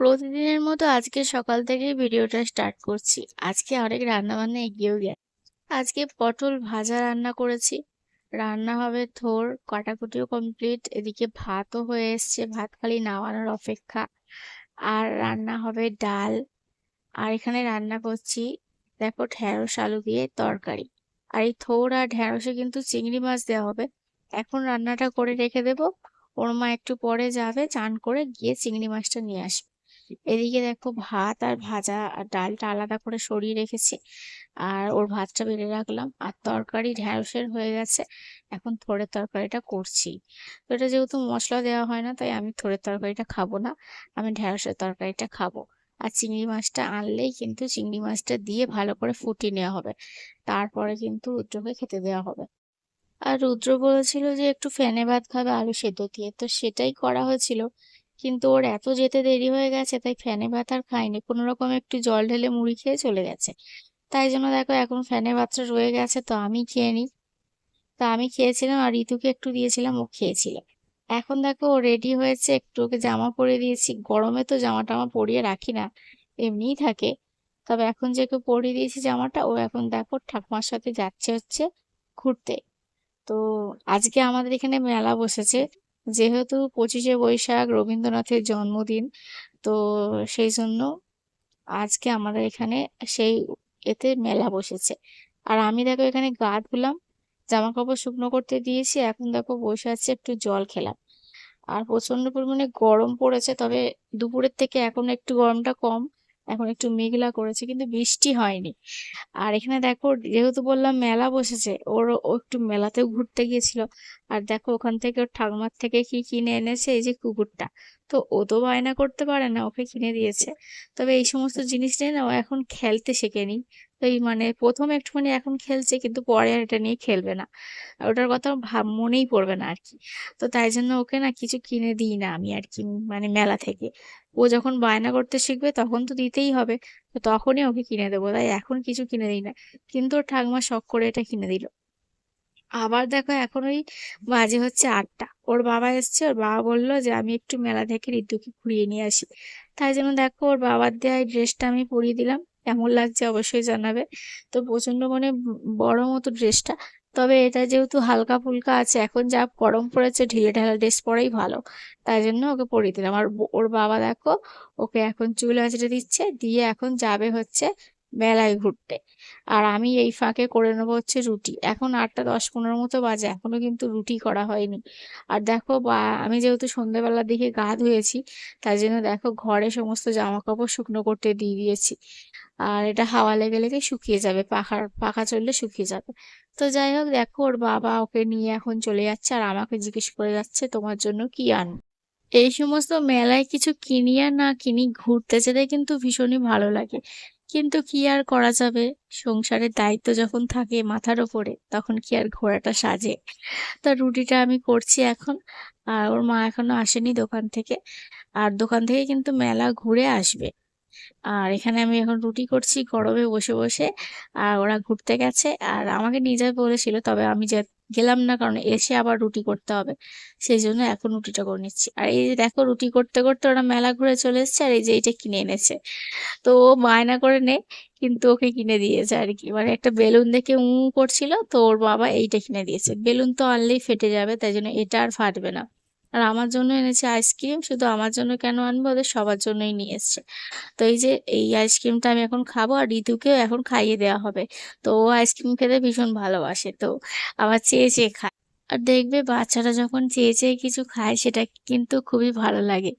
প্রতিদিনের মতো আজকে সকাল থেকেই ভিডিওটা স্টার্ট করছি। আজকে অনেক রান্নাবান্না এগিয়েও গেছে। আজকে পটল ভাজা রান্না করেছি। রান্না হবে থোর কাটাকুটিও কমপ্লিট। এদিকে ভাতও হয়ে এসছে, ভাত খালি নামানোর অপেক্ষা। আর রান্না হবে ডাল। আর এখানে রান্না করছি দেখো ঢেঁড়স আলু দিয়ে তরকারি। আর এই থোর আর ঢেঁড়সে কিন্তু চিংড়ি মাছ দেওয়া হবে। এখন রান্নাটা করে রেখে দেবো। ওর মা একটু পরে যাবে চান করে গিয়ে চিংড়ি মাছটা নিয়ে আসবে। এদিকে দেখো ভাত আর ভাজা আর ডালটা আলাদা করে সরিয়ে রেখেছি। আর ওর ভাতটা বেড়ে রাখলাম। আর তরকারি ঢ্যাঁড়সের হয়ে গেছে। এখন থোড়ের তরকারিটা করছি। তো এটা যেহেতু মশলা দেওয়া হয় না, তাই আমি থোড়ের তরকারিটা খাব না। আমি ঢ্যাঁড়সের তরকারিটা খাব। আর চিংড়ি মাছটা আনলেই কিন্তু চিংড়ি মাছটা দিয়ে ভালো করে ফুটিয়ে নেওয়া হবে। তারপরে কিন্তু রুদ্রকে খেতে দেওয়া হবে। আর রুদ্র বলেছিল যে একটু ফ্যানে ভাত খাবে আলু সেদ্ধ দিয়ে। তো সেটাই করা হয়েছিল। কিন্তু ওর এত যেতে দেরি হয়ে গেছে, তাই ফ্যানে ভাত আর খায়নি। কোনো রকম একটু জল ঢেলে মুড়ি খেয়ে চলে গেছে। তাই জন্য দেখো এখন ফ্যানে ভাতটা রয়ে গেছে, তো আমি খেয়ে নিই। তা আমি খেয়েছিলাম আর ঋতুকে একটু দিয়েছিলাম, ও খেয়েছিল। এখন দেখো ও রেডি হয়েছে, একটু ওকে জামা পরে দিয়েছি। গরমে তো জামা টামা পরিয়ে রাখি না, এমনিই থাকে। তবে এখন যে কেউ পরিয়ে দিয়েছি জামাটা, ও এখন দেখো ঠাকুমার সাথে যাচ্ছে হচ্ছে ঘুরতে। তো আজকে আমাদের এখানে মেলা বসেছে। যেহেতু পঁচিশে বৈশাখ রবীন্দ্রনাথের জন্মদিন, তো সেই জন্য আজকে আমাদের এখানে সেই এতে মেলা বসেছে। আর আমি দেখো এখানে গা ধুলাম জামা কাপড় শুকনো করতে দিয়েছি, এখন দেখো বসে আছে একটু জল খেলাম। আর প্রচণ্ড পরিমাণে গরম পড়েছে, তবে দুপুরের থেকে এখন একটু গরমটা কম। এখন একটু মেঘলা করেছে কিন্তু বৃষ্টি হয়নি। আর এখানে দেখো, যেহেতু বললাম মেলা বসেছে, ওর ও একটু মেলাতেও ঘুরতে গিয়েছিল। আর দেখো ওখান থেকে ওর ঠাকুমার থেকে কি কিনে এনেছে, এই যে কুকুরটা। তো ও তো বায়না করতে পারে না, ওকে কিনে দিয়েছে। তবে এই সমস্ত জিনিস নিয়ে না ও এখন খেলতে শেখেনি। তো এই মানে প্রথম একটুখানি এখন খেলছে, কিন্তু পরে আর এটা নিয়ে খেলবে না। ওটার কথা ভাব মনেই পড়বে না আর কি তো তাই জন্য ওকে না কিছু কিনে দিই না আমি আর কি মানে মেলা থেকে। ও যখন বায়না করতে শিখবে তখন তো দিতেই হবে। তো তখনই ওকে কিনে দেবো। তাই এখন কিছু কিনে দিই না। কিন্তু ওর ঠাকুমা শখ করে এটা কিনে দিল। আবার দেখো এখন ওই বাজে হচ্ছে আটটা। ওর বাবা এসছে, ওর বাবা বলল যে, আমি একটু মেলা থেকে ঋতুকে ঘুরিয়ে নিয়ে আসি। তাই জন্য দেখো ওর বাবার দেওয়া ড্রেসটা আমি পরিয়ে দিলাম। কেমন লাগছে অবশ্যই জানাবে। তো প্রচণ্ড মানে বড় মতো ড্রেসটা। তবে এটা যেহেতু হালকা ফুলকা আছে, এখন যা গরম পড়েছে, ঢিলে ঢালা ড্রেস পরাই ভালো। তাই জন্য ওকে পরিয়ে দিলাম। আর ওর বাবা দেখো, ওকে এখন চুল আঁচড়ে দিচ্ছে, দিয়ে এখন যাবে হচ্ছে মেলায় ঘুরতে। আর আমি এই ফাঁকে করে নেব হচ্ছে রুটি। এখন আটটা দশ পনেরো মতো বাজে, এখনও কিন্তু রুটি করা হয়নি। আর দেখো বা, আমি যেহেতু সন্ধ্যেবেলার দিকে গা ধুয়েছি তাই জন্য দেখো ঘরে সমস্ত জামা কাপড় শুকনো করতে দিয়ে দিয়েছি। আর এটা হাওয়া লেগে লেগে শুকিয়ে যাবে, পাখা পাখা চললে শুকিয়ে যাবে। তো যাই হোক, দেখো ওর বাবা ওকে নিয়ে এখন চলে যাচ্ছে আর আমাকে জিজ্ঞেস করে যাচ্ছে, তোমার জন্য কি আন এই সমস্ত মেলায় কিছু কিনি আর না কিনি, ঘুরতে যেতে কিন্তু ভীষণই ভালো লাগে। কিন্তু কি আর করা যাবে? সংসারের দায়িত্ব যখন থাকে মাথার ওপরে, তখন কি আর ঘোরাটা সাজে? তা রুটিটা আমি করছি এখন, আর ওর মা এখনও আসেনি দোকান থেকে, আর দোকান থেকে কিন্তু মেলা ঘুরে আসবে। আর এখানে আমি এখন রুটি করছি গরমে বসে বসে, আর ওরা ঘুরতে গেছে, আর আমাকে যাবে বলেছিল, তবে আমি যে গেলাম না কারণ এসে আবার রুটি করতে হবে। সেই জন্য এখন রুটিটা করে নিচ্ছি। আর এই যে দেখো রুটি করতে করতে ওরা মেলা ঘুরে চলে এসছে আর এই যে এইটা কিনে এনেছে। তো ও মায়না করে নে, কিন্তু ওকে কিনে দিয়েছে আর কি। মানে একটা বেলুন দেখে উঁ, করছিল, তো ওর বাবা এইটা কিনে দিয়েছে। বেলুন তো আনলেই ফেটে যাবে, তাই জন্য এটা আর ফাটবে না। আর আমার জন্য এনেছে আইসক্রিম শুধু আমার জন্য কেন আনব? ওদের সবার জন্যই নিয়ে এসছে। তো এই যে, এই আইসক্রিমটা আমি এখন খাব আর ঋতুকেও এখন খাইয়ে দেওয়া হবে। তো ও আইসক্রিম খেতে ভীষণ ভালোবাসে। তো আবার চেয়ে চেয়ে খায়। আর দেখবে বাচ্চারা যখন চেয়ে চেয়ে কিছু খায়, সেটা কিন্তু খুবই ভালো লাগে।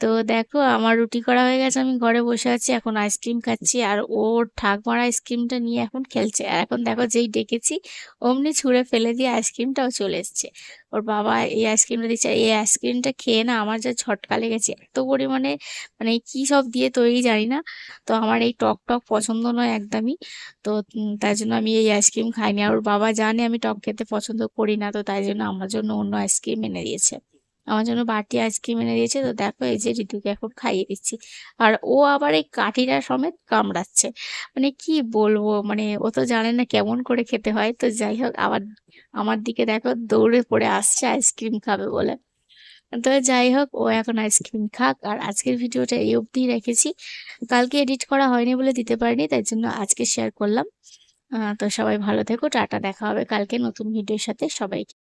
তো দেখো, আমার রুটি করা হয়ে গেছে, আমি ঘরে বসে আছি, এখন আইসক্রিম খাচ্ছি। আর ওর ঠাকমার আইসক্রিমটা নিয়ে এখন খেলছে। আর এখন দেখো, যেই ডেকেছি, অমনি ছুঁড়ে ফেলে দিয়ে আইসক্রিমটাও চলে এসছে। ওর বাবা এই আইসক্রিমটা দিচ্ছে। এই আইসক্রিমটা খেয়ে না আমার যা ছটকা লেগেছে, এত পরিমাণে মানে কি সব দিয়ে তৈরি জানি না। তো আমার এই টক টক পছন্দ নয় একদমই। তো তাই জন্য আমি এই আইসক্রিম খাইনি। আর ওর বাবা জানে আমি টক খেতে পছন্দ করি না, তো তাই জন্য আমার জন্য অন্য আইসক্রিম এনে দিয়েছে। আমার জন্য বাটি আইসক্রিম এনে দিয়েছে। তো দেখো, এই যে ঋতুকে এখন খাইয়ে দিচ্ছি। আর ও আবার এই কাঠিটা সমেত কামড়াচ্ছে। মানে কি বলব মানে ও তো জানে না কেমন করে খেতে হয়। তো যাই হোক, আবার আমার দিকে দেখো, দৌড়ে পড়ে আসছে, আইসক্রিম খাবে বলে। তো যাই হোক, ও এখন আইসক্রিম খাক। আর আজকের ভিডিওটা এই অবধিই রেখেছি। কালকে এডিট করা হয়নি বলে দিতে পারিনি, তাই জন্য আজকে শেয়ার করলাম। তো সবাই ভালো থেকো, টাটা, দেখা হবে কালকে নতুন ভিডিওর সাথে সবাইকে।